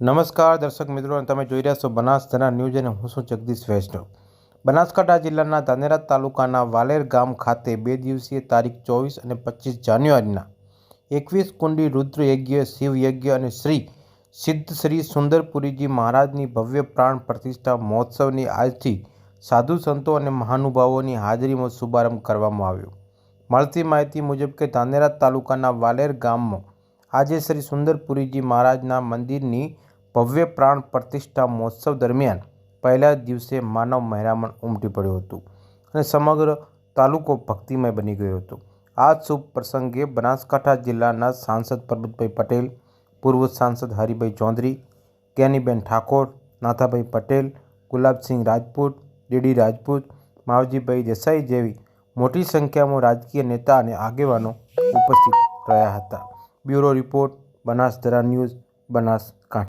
નમસ્કાર દર્શક મિત્રો તમે જોઈ રહ્યા છો બનાસધરા ન્યૂઝ અને હું છું જગદીશ વૈષ્ણવ. બનાસકાંઠા જિલ્લાના ધાનેરા તાલુકાના વાલેર ગામ ખાતે બે દિવસીય તારીખ ચોવીસ અને પચીસ જાન્યુઆરીના એકવીસ કુંડી રુદ્ર યજ્ઞ શિવ યજ્ઞ અને શ્રી સિદ્ધ શ્રી સુંદરપુરીજી મહારાજની ભવ્ય પ્રાણ પ્રતિષ્ઠા મહોત્સવની આજથી સાધુ સંતો અને મહાનુભાવોની હાજરીમાં શુભારંભ કરવામાં આવ્યો. મળતી માહિતી મુજબ કે ધાનેરા તાલુકાના વાલેર ગામમાં આજે શ્રી સુંદરપુરીજી મહારાજના મંદિરની ભવ્ય પ્રાણ પ્રતિષ્ઠા મહોત્સવ દરમિયાન પહેલા દિવસે માનવ મહેરામણ ઉમટી પડ્યું હતું અને સમગ્ર તાલુકો ભક્તિમય બની ગયો હતો. આ શુભ પ્રસંગે બનાસકાંઠા જિલ્લાના સાંસદ પરબતભાઈ પટેલ, પૂર્વ સાંસદ હરિભાઈ ચૌધરી, જ્ઞાનીબેન ઠાકોર, નાથાભાઈ પટેલ, ગુલાબસિંહ રાજપૂત, ડીડી રાજપૂત, માવજીભાઈ દેસાઈ જેવી મોટી સંખ્યામાં રાજકીય નેતા અને આગેવાનો ઉપસ્થિત રહ્યા હતા. Bureau report, Banasdhara news Banaskantha